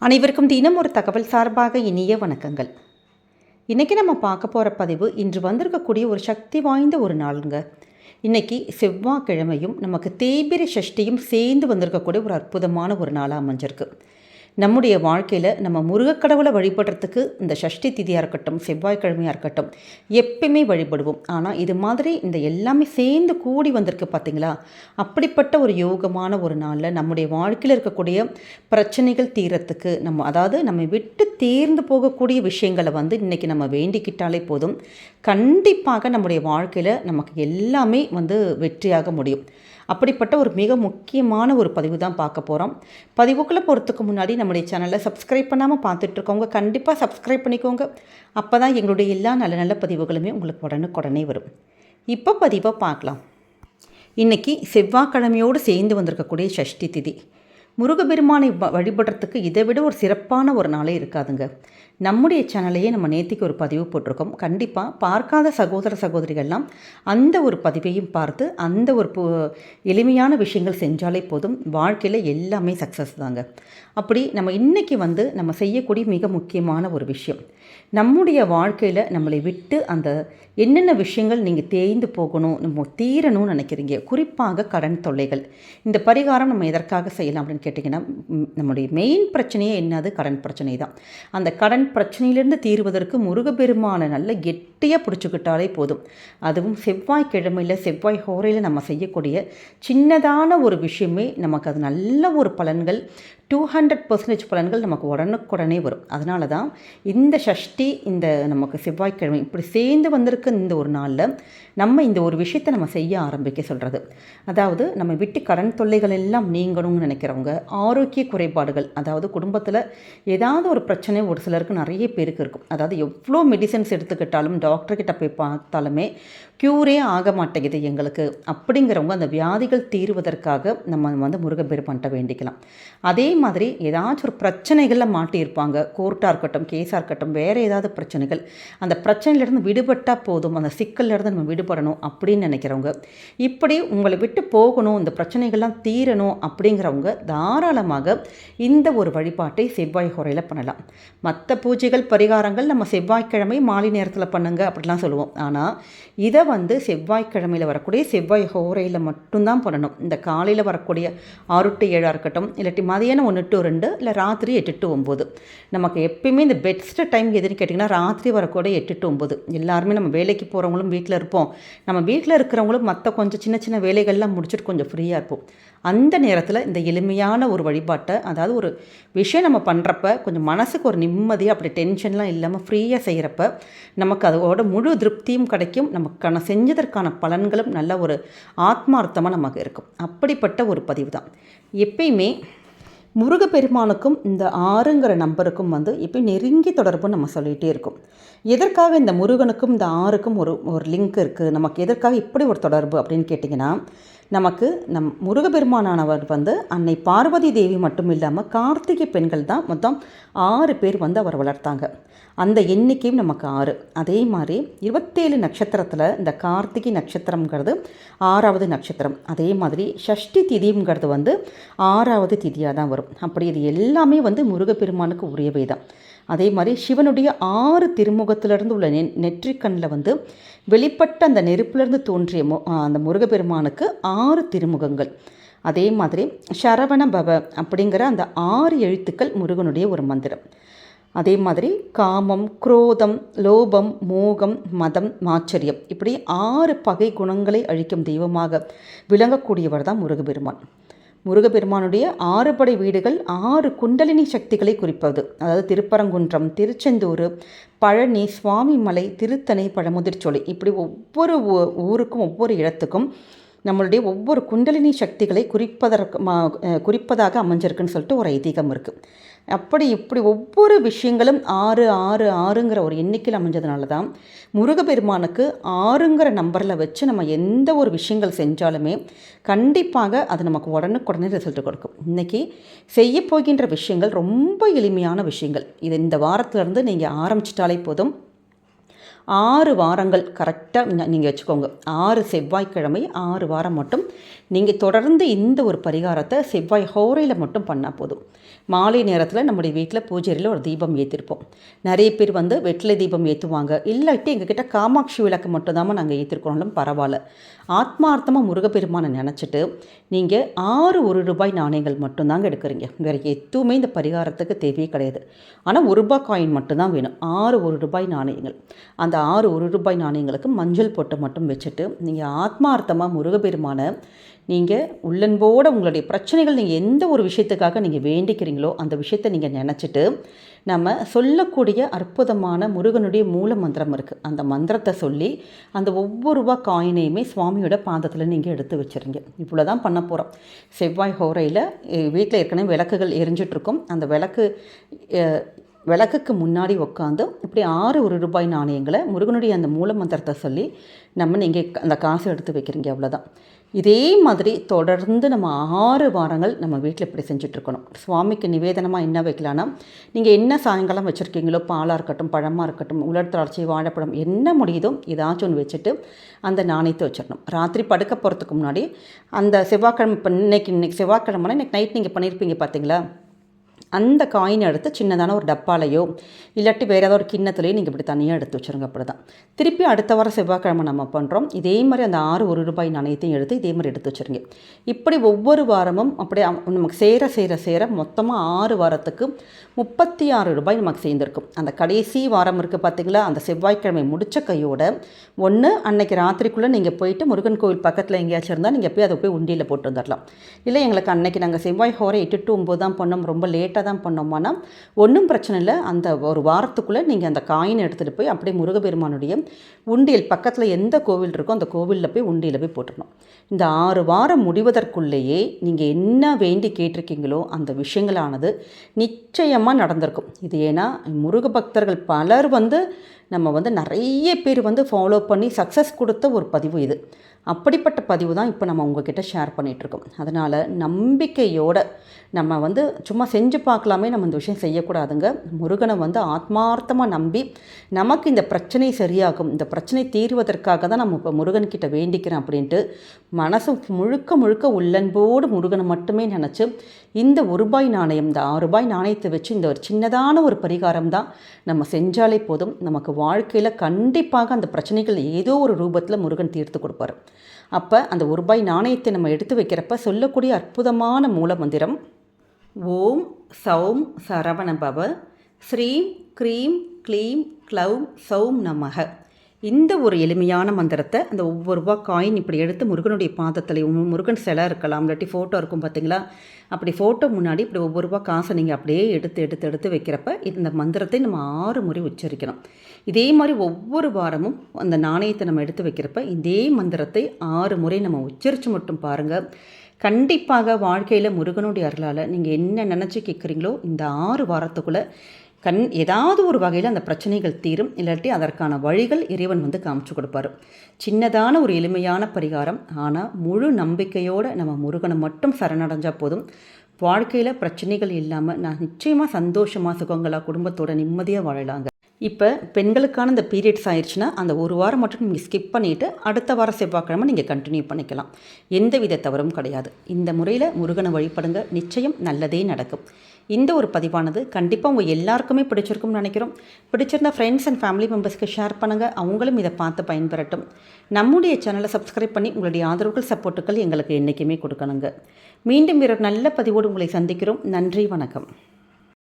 அனைவருக்கும் தினம் ஒரு தகவல் சார்பாக இனிய வணக்கங்கள். இன்றைக்கி நம்ம பார்க்க போகிற பதிவு இன்று வந்திருக்கக்கூடிய ஒரு சக்தி வாய்ந்த ஒரு நாளுங்க. இன்றைக்கி செவ்வாய்க்கிழமையும் நமக்கு தேய்பிரை சஷ்டியும் சேர்ந்து வந்திருக்கக்கூடிய ஒரு அற்புதமான ஒரு நாளாக அமைஞ்சிருக்கு. நம்முடைய வாழ்க்கையில் நம்ம முருகக்கடவுளை வழிபடுறதுக்கு இந்த சஷ்டி திதியாக இருக்கட்டும் செவ்வாய்க்கிழமையாக இருக்கட்டும் எப்பயுமே வழிபடுவோம். ஆனால் இது மாதிரி இந்த எல்லாமே சேர்ந்து கூடி வந்திருக்கு பார்த்தீங்களா அப்படிப்பட்ட ஒரு யோகமான ஒரு நாளில் நம்முடைய வாழ்க்கையில் இருக்கக்கூடிய பிரச்சனைகள் தீரத்துக்கு நம்ம அதாவது நம்ம விட்டு தேர்ந்து போகக்கூடிய விஷயங்களை வந்து இன்றைக்கி நம்ம வேண்டிக்கிட்டாலே போதும். கண்டிப்பாக நம்முடைய வாழ்க்கையில் நமக்கு எல்லாமே வந்து வெற்றியாக முடியும். அப்படிப்பட்ட ஒரு மிக முக்கியமான ஒரு பதிவு தான் பார்க்க போகிறோம் பதிவுக்குள்ளே போகிறதுக்கு முன்னாடி நம்முடைய சேனலை சப்ஸ்கிரைப் பண்ணாமல் பார்த்துட்ருக்கவங்க கண்டிப்பாக சப்ஸ்கிரைப் பண்ணிக்கோங்க. அப்போ தான் எங்களுடைய எல்லா நல்ல நல்ல பதிவுகளுமே உங்களுக்கு உடனுக்குடனே வரும். இப்போ பதிவாக பார்க்கலாம். இன்றைக்கி செவ்வாய்க்கிழமையோடு சேர்ந்து வந்திருக்கக்கூடிய சஷ்டி திதி. முருகபெருமானை வ- வழிபடுறதுக்கு இதை விட ஒரு சிறப்பான ஒரு நாளே இருக்காதுங்க. நம்முடைய சேனலையே நம்ம நேத்திக்கு ஒரு பதிவு போட்டிருக்கோம். கண்டிப்பாக பார்க்காத சகோதர சகோதரிகள்லாம் அந்த ஒரு பதிவையும் பார்த்து அந்த ஒரு பு எளிமையான விஷயங்கள் செஞ்சாலே போதும். வாழ்க்கையில் எல்லாமே சக்ஸஸ் தாங்க. அப்படி நம்ம இன்றைக்கி வந்து நம்ம செய்யக்கூடிய மிக முக்கியமான ஒரு விஷயம். நம்முடைய வாழ்க்கையில் நம்மளை விட்டு அந்த என்னென்ன விஷயங்கள் நீங்கள் தேய்ந்து போகணும் நம்ம தீரணும்னு நினைக்கிறீங்க? குறிப்பாக கடன் தொல்லைகள். இந்த பரிகாரம் நம்ம எதற்காக செய்யலாம் அப்படின்னு கேட்டிங்கன்னா நம்முடைய மெயின் பிரச்சனையே என்னது? கடன் பிரச்சனை தான் அந்த கடன் பிரச்சனையிலிருந்து தீர்வதற்கு முருகப்பெருமானை நல்ல கெட்டியாக பிடிச்சிக்கிட்டாலே போதும். அதுவும் செவ்வாய்க்கிழமையில் செவ்வாய் ஹோரையில் நம்ம செய்யக்கூடிய சின்னதான ஒரு விஷயமே. நமக்கு அது நல்ல ஒரு பலன்கள். டூ ஹண்ட்ரட் பர்சன்டேஜ் பலன்கள் நமக்கு உடனுக்குடனே வரும். அதனால தான் இந்த சஷ்டி இந்த நமக்கு செவ்வாய்க்கிழமை இப்படி சேர்ந்து வந்திருக்க இந்த ஒரு நாளில் நம்ம இந்த ஒரு விஷயத்தை நம்ம செய்ய ஆரம்பிக்க சொல்கிறது அதாவது நம்ம விட்டு கடன் தொல்லைகள் எல்லாம் நீங்கணும்னு நினைக்கிறவங்க ஆரோக்கிய குறைபாடுகள் அதாவது குடும்பத்தில் ஏதாவது ஒரு பிரச்சனை ஒரு சிலருக்கு நிறைய பேருக்கு இருக்கும். அதாவது எவ்வளோ மெடிசன்ஸ் எடுத்துக்கிட்டாலும் டாக்டர்கிட்ட போய் பார்த்தாலுமே க்யூரே ஆக மாட்டேங்குது எங்களுக்கு. அப்படிங்கிறவங்க அந்த வியாதிகள் தீர்வதற்காக நம்ம வந்து முருகப்பெருமான்ட்ட வேண்டிக்கலாம். அதே மாதிரி ஏதாச்சும் ஒரு பிரச்சனைகளில் மாட்டியிருப்பாங்க. கோர்ட்டாக இருக்கட்டும் கேஸாக இருக்கட்டும் வேறு ஏதாவது பிரச்சனைகள். அந்த பிரச்சனையிலேருந்து விடுபட்டால் போதும். அந்த சிக்கல்லேருந்து நம்ம விடுபடணும் அப்படின்னு நினைக்கிறவங்க. இப்படி உங்களை விட்டு போகணும் இந்த பிரச்சனைகள்லாம் தீரணும் அப்படிங்கிறவங்க தாராளமாக இந்த ஒரு வழிபாட்டை செவ்வாய் குறையில் பண்ணலாம். மற்ற பூஜைகள் பரிகாரங்கள் நம்ம செவ்வாய்க்கிழமை மாலை நேரத்தில் பண்ணுங்க அப்படிலாம் சொல்லுவோம். ஆனால் இதை வந்து செவ்வாய்க்கிழமையில் வரக்கூடிய செவ்வாய் ஹோரையில் மட்டும்தான் பண்ணணும். இந்த காலையில் வரக்கூடிய ஆறு டு ஏழாக இருக்கட்டும் இல்லாட்டி மதியானம் ஒன்று டு ரெண்டு இல்லை ராத்திரி எட்டு டு ஒம்பது. நமக்கு எப்பயுமே இந்த பெஸ்ட் டைம் எதுன்னு கேட்டிங்கன்னா ராத்திரி வரக்கூடிய எட்டு டு ஒம்பது. எல்லாருமே நம்ம வேலைக்கு போகிறவங்களும் வீட்டில் இருப்போம். நம்ம வீட்டில் இருக்கிறவங்களும் மற்ற கொஞ்சம் சின்ன சின்ன வேலைகள்லாம் முடிச்சுட்டு கொஞ்சம் ஃப்ரீயாக இருப்போம். அந்த நேரத்தில் இந்த எளிமையான ஒரு வழிபாட்டை அதாவது ஒரு விஷயம் நம்ம பண்ணுறப்ப கொஞ்சம் மனசுக்கு ஒரு நிம்மதியாக அப்படி டென்ஷன்லாம் இல்லாமல் ஃப்ரீயாக செய்கிறப்ப நமக்கு அதோட முழு திருப்தியும் கிடைக்கும். நமக்கான செஞ்சதற்கான பலன்களும் நல்ல ஒரு ஆத்மார்த்தமாக நமக்கு இருக்கும். அப்படிப்பட்ட ஒரு பதிவு தான். எப்பயுமே முருகப்பெருமானுக்கும் இந்த ஆறுங்கிற நம்பருக்கும் வந்து இப்போ நெருங்கி தொடர்பு நம்ம சொல்லிகிட்டே இருக்கோம். எதற்காக இந்த முருகனுக்கும் இந்த ஆறுக்கும் ஒரு ஒரு லிங்க் இருக்குது நமக்கு எதற்காக இப்படி ஒரு தொடர்பு அப்படின்னு கேட்டிங்கன்னா நமக்கு நம் முருகப்பெருமானானவர் வந்து அன்னை பார்வதி தேவி மட்டும் இல்லாமல் கார்த்திகை பெண்கள் தான் மொத்தம் ஆறு பேர் வந்து அவர் வளர்த்தாங்க. அந்த எண்ணிக்கையும் நமக்கு ஆறு. அதே மாதிரி இருபத்தேழு நட்சத்திரத்தில் இந்த கார்த்திகை நட்சத்திரம்ங்கிறது ஆறாவது நட்சத்திரம். அதே மாதிரி ஷஷ்டி திதிங்கிறது வந்து ஆறாவது திதியாக தான் வரும். அப்படி இது எல்லாமே வந்து முருகப்பெருமானுக்கு உரியவை தான் அதே மாதிரி சிவனுடைய ஆறு திருமுகத்திலிருந்து உள்ள நெ நெற்றிக்கண்ணில் வந்து வெளிப்பட்ட அந்த நெருப்பிலிருந்து தோன்றிய மு அந்த முருகப்பெருமானுக்கு ஆறு திருமுகங்கள். அதே மாதிரி சரவண பவ அப்படிங்கிற அந்த ஆறு எழுத்துக்கள் முருகனுடைய ஒரு மந்திரம். அதே மாதிரி காமம் குரோதம் லோபம் மோகம் மதம் மாச்சரியம் இப்படி ஆறு பகை குணங்களை அழிக்கும் தெய்வமாக விளங்கக்கூடியவர் தான் முருகபெருமான் முருகப்பெருமானுடைய ஆறுபடை வீடுகள் ஆறு குண்டலினி சக்திகளை குறிப்பது. அதாவது திருப்பரங்குன்றம் திருச்செந்தூர் பழனி சுவாமிமலை திருத்தணி பழமுதிர்ச்சோலை. இப்படி ஒவ்வொரு ஊருக்கும் ஒவ்வொரு இடத்துக்கும் நம்மளுடைய ஒவ்வொரு குண்டலினி சக்திகளை குறிப்பதற்கு மா- குறிப்பதாக அமைஞ்சிருக்குன்னு சொல்லிட்டு ஒரு ஐதீகம் இருக்குது அப்படி இப்படி ஒவ்வொரு விஷயங்களும் ஆறு ஆறு ஆறுங்கிற ஒரு எண்ணிக்கையில் அமைஞ்சதுனால தான் முருகப்பெருமானுக்கு ஆறுங்கிற நம்பரில் வச்சு நம்ம எந்த ஒரு விஷயங்கள் செஞ்சாலுமே கண்டிப்பாக அது நமக்கு உடனுக்குடனே ரிசல்ட் கொடுக்கும். இன்றைக்கி செய்ய போகின்ற விஷயங்கள் ரொம்ப எளிமையான விஷயங்கள். இது இந்த வாரத்திலேருந்து நீங்கள் ஆரம்பிச்சிட்டாலே போதும். ஆறு வாரங்கள் கரெக்டாக நீங்கள் வச்சுக்கோங்க. ஆறு செவ்வாய்க்கிழமை ஆறு வாரம் மட்டும். நீங்கள் தொடர்ந்து இந்த ஒரு பரிகாரத்தை செவ்வாய் ஹோரையில் மட்டும் பண்ணால் போதும். மாலை நேரத்தில் நம்முடைய வீட்டில் பூஜையில் ஒரு தீபம் ஏற்றிருப்போம் நிறைய பேர் வந்து வெற்றிலை தீபம் ஏற்றுவாங்க இல்லாட்டி எங்ககிட்ட காமாட்சி விளக்கு மட்டும்தாம நாங்கள் ஏற்றிருக்கோம்னாலும் பரவாயில்ல. ஆத்மார்த்தமாக முருகப்பெருமானை நினச்சிட்டு நீங்கள் ஆறு ஒரு ரூபாய் நாணயங்கள் மட்டும்தாங்க எடுக்கிறீங்க. வேறு எதுவுமே இந்த பரிகாரத்துக்கு தேவையே கிடையாது. ஆனால் ஒரு ரூபாய் காயின் மட்டும்தான் வேணும். ஆறு ஒரு ரூபாய் நாணயங்கள். அந்த ஆறு ஒரு ரூபாய் நாணயங்களுக்கு மஞ்சள் பொட்டு மட்டும் வச்சுட்டு நீங்கள் ஆத்மார்த்தமாக முருகப்பெருமானை நீங்கள் உள்ளன்போடு உங்களுடைய பிரச்சனைகள் நீங்கள் எந்த ஒரு விஷயத்துக்காக நீங்கள் வேண்டிக்கிறீங்க வேண்டிக்கிறீங்களோ அந்த விஷயத்தை நீங்கள் நினச்சிட்டு நம்ம சொல்லக்கூடிய அற்புதமான முருகனுடைய மூல மந்திரம் இருக்குது அந்த மந்திரத்தை சொல்லி அந்த ஒவ்வொரு ரூபா காயினையுமே சுவாமியோட பாதத்தில் நீங்கள் எடுத்து வச்சுருங்க. இவ்வளோ தான் பண்ண போகிறோம் செவ்வாய் ஹோரையில் வீட்டில் ஏற்கனவே விளக்குகள் எரிஞ்சிட்ருக்கும் அந்த விளக்கு விளக்குக்கு முன்னாடி உட்காந்து இப்படி ஆறு ஒரு ரூபாய் நாணயங்களை முருகனுடைய அந்த மூல மந்திரத்தை சொல்லி நம்ம நீங்கள் அந்த காசு எடுத்து வைக்கிறீங்க. அவ்வளோதான் இதே மாதிரி தொடர்ந்து நம்ம ஆறு வாரங்கள் நம்ம வீட்டில் இப்படி செஞ்சிட்ருக்கணும். சுவாமிக்கு நிவேதனமாக என்ன வைக்கலான்னா நீங்கள் என்ன சாயங்காலம் வச்சுருக்கீங்களோ பாலாக இருக்கட்டும் பழமாக இருக்கட்டும் உலர் திராட்சை வாழைப்பழம் என்ன முடியுதோ ஏதாச்சும் ஒன்று வச்சுட்டு அந்த நாணயத்தை வச்சிடணும். ராத்திரி படுக்க போகிறதுக்கு முன்னாடி அந்த செவ்வாய்க்கிழமை இப்போ இன்னைக்கு இன்றைக்கி செவ்வாய்க்கிழமைனா இன்றைக்கி நைட் நீங்கள் பண்ணியிருப்பீங்க பார்த்தீங்களா அந்த காயின் எடுத்து சின்னதான ஒரு டப்பாலையோ இல்லாட்டி வேறு ஏதாவது ஒரு கிண்ணத்துலையோ நீங்கள் இப்படி தனியாக எடுத்து வச்சுருங்க அப்படி தான் திருப்பி அடுத்த வாரம் செவ்வாய்க்கிழமை நம்ம பண்ணுறோம் இதே மாதிரி அந்த ஆறு ஒரு ரூபாய் நாணயத்தையும் எடுத்து இதே மாதிரி எடுத்து வச்சுருங்க. இப்படி ஒவ்வொரு வாரமும் அப்படியே நமக்கு சேர சேர சேர மொத்தமாக ஆறு வாரத்துக்கு முப்பத்தி ஆறு ரூபாய் நமக்கு சேர்ந்துருக்கும். அந்த கடைசி வாரம் இருக்குது பார்த்திங்களா அந்த செவ்வாய்க்கிழமை முடித்த கையோட ஒன்று அன்னைக்கு ராத்திரிக்குள்ளே நீங்கள் போயிட்டு முருகன் கோவில் பக்கத்தில் எங்கேயாச்சும் இருந்தால் நீங்கள் போய் அதை போய் உண்டியில் போட்டு வந்துடலாம் இல்லை எங்களுக்கு அன்னைக்கு நாங்கள் செவ்வாய் ஹோரை எட்டு டு ஒம்பது தான் பண்ணோம். ரொம்ப லேட்டாக லேட்டாக தான் பண்ணோம்னா ஒன்றும் பிரச்சனை இல்லை. அந்த ஒரு வாரத்துக்குள்ளே நீங்கள் அந்த காயின் எடுத்துகிட்டு போய் அப்படியே முருகப்பெருமானுடைய உண்டியல் பக்கத்தில் எந்த கோவில் இருக்கோ அந்த கோவிலில் போய் உண்டியில் போய் போட்டுடணும் இந்த ஆறு வாரம் முடிவதற்குள்ளேயே நீங்கள் என்ன வேண்டி கேட்டிருக்கீங்களோ அந்த விஷயங்களானது நிச்சயமாக நடந்திருக்கும். இது ஏன்னா முருக பக்தர்கள் பலர் வந்து நம்ம வந்து நிறைய பேர் வந்து ஃபாலோ பண்ணி சக்ஸஸ் கொடுத்த ஒரு பதிவு இது. அப்படிப்பட்ட பதிவு தான் இப்போ நம்ம உங்ககிட்ட ஷேர் பண்ணிகிட்ருக்கோம் அதனால் நம்பிக்கையோடு நம்ம வந்து சும்மா செஞ்சு பார்க்கலாமே நம்ம இந்த விஷயம் செய்யக்கூடாதுங்க. முருகனை வந்து ஆத்மார்த்தமாக நம்பி நமக்கு இந்த பிரச்சனை சரியாகும் இந்த பிரச்சனை தீர்வதற்காக தான் நம்ம இப்போ முருகன்கிட்ட வேண்டிக்கிறேன் அப்படின்ட்டு மனசு முழுக்க முழுக்க உள்ளன்போடு முருகனை மட்டுமே நினச்சி இந்த ஒரு ரூபாய் நாணயம் இந்த ஆறு ரூபாய் நாணயத்தை வச்சு இந்த ஒரு சின்னதான ஒரு பரிகாரம் தான் நம்ம செஞ்சாலே போதும். நமக்கு வாழ்க்கையில் கண்டிப்பாக அந்த பிரச்சனைகள் ஏதோ ஒரு ரூபத்தில் முருகன் தீர்த்து கொடுப்பார். அப்போ அந்த ஒரு ரூபாய் நாணயத்தை நம்ம எடுத்து வைக்கிறப்ப சொல்லக்கூடிய அற்புதமான மூல மந்திரம் ஓம் சௌம் சரவணபவ ஸ்ரீம் க்ரீம் க்ளீம் க்ளௌம் சௌம் நமக இந்த ஒரு எளிமையான மந்திரத்தை அந்த ஒவ்வொரு ரூபா காயின் இப்படி எடுத்து முருகனுடைய பாதத்தில் முருகன் சிலை இருக்கலாம் இல்லாட்டி ஃபோட்டோ இருக்கும் பார்த்தீங்களா அப்படி ஃபோட்டோ முன்னாடி இப்படி ஒவ்வொரு ரூபா காசை நீங்கள் அப்படியே எடுத்து எடுத்து எடுத்து வைக்கிறப்ப இந்த மந்திரத்தை நம்ம ஆறு முறை உச்சரிக்கணும். இதே மாதிரி ஒவ்வொரு வாரமும் அந்த நாணயத்தை நம்ம எடுத்து வைக்கிறப்ப இதே மந்திரத்தை ஆறு முறை நம்ம உச்சரித்து மட்டும் பாருங்கள் கண்டிப்பாக வாழ்க்கையில் முருகனுடைய அருளால் நீங்கள் என்ன நினச்சி கேட்குறீங்களோ இந்த ஆறு வாரத்துக்குள்ளே கண் ஏதாவது ஒரு வகையில் அந்த பிரச்சனைகள் தீரும். இல்லாட்டி அதற்கான வழிகள் இறைவன் வந்து காமிச்சு கொடுப்பாரு. சின்னதான ஒரு எளிமையான பரிகாரம். ஆனால் முழு நம்பிக்கையோடு நம்ம முருகனை மட்டும் சரணடைஞ்சால் போதும். வாழ்க்கையில் பிரச்சனைகள் இல்லாமல் நான் நிச்சயமாக சந்தோஷமாக சுகங்களாக குடும்பத்தோட நிம்மதியாக வாழலாங்க. இப்போ பெண்களுக்கான இந்த பீரியட்ஸ் ஆயிடுச்சுன்னா அந்த ஒரு வாரம் மட்டும் நீங்கள் ஸ்கிப் பண்ணிவிட்டு அடுத்த வாரம் செவ்வாய்க்கிழமை நீங்கள் கண்டினியூ பண்ணிக்கலாம். எந்த வித தவறும் கிடையாது. இந்த முறையில் முருகனை வழிபடுங்க. நிச்சயம் நல்லதே நடக்கும். இந்த ஒரு பதிவானது கண்டிப்பாக உங்கள் எல்லாருக்குமே பிடிச்சிருக்கும்னு நினைக்கிறோம். பிடிச்சிருந்த ஃப்ரெண்ட்ஸ் அண்ட் ஃபேமிலி மெம்பர்ஸ்க்கு ஷேர் பண்ணுங்கள் அவங்களும் இதை பார்த்து பயன்பெறட்டும். நம்முடைய சேனலை சப்ஸ்கிரைப் பண்ணி உங்களுடைய ஆதரவுகள் சப்போர்ட்டுகள் எங்களுக்கு என்றைக்குமே கொடுக்கணுங்க. மீண்டும் வேறு நல்ல பதிவோடு உங்களை சந்திக்கிறோம். நன்றி வணக்கம்.